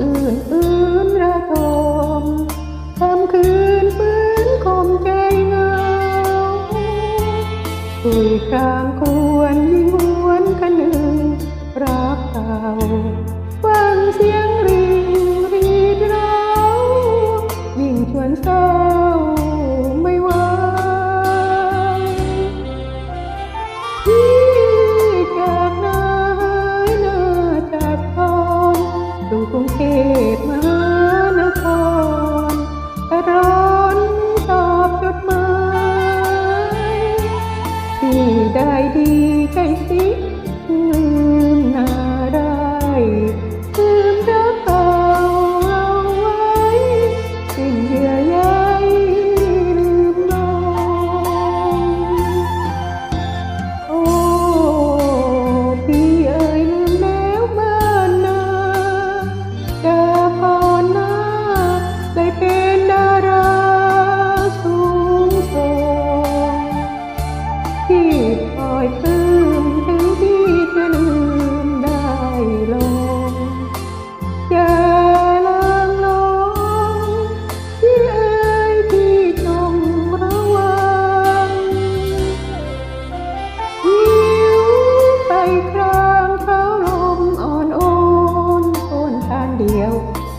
อื่นอื่นระทมทำคืนฟื้นคมใจเงาคุยครางควรยิ่งวนกันหนึ่งรักเก่าฟังเสียง ดูกรุงเทพมหานครร้อนตอบจดหมายที่ได้ดีใจสิ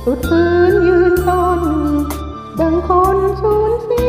สุดฟื้นยืนต้นดังคนสูญเสีย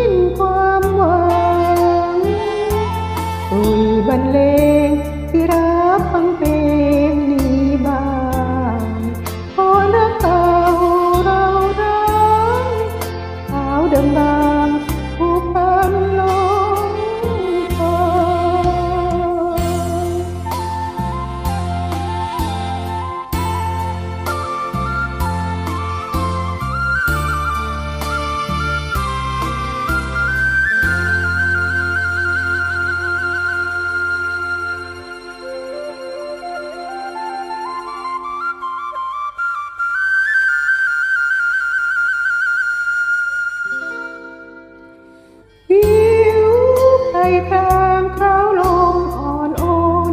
พรางคราวลมอ่อนโอน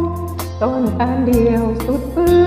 ต้นตานเดียวสุดฟื้น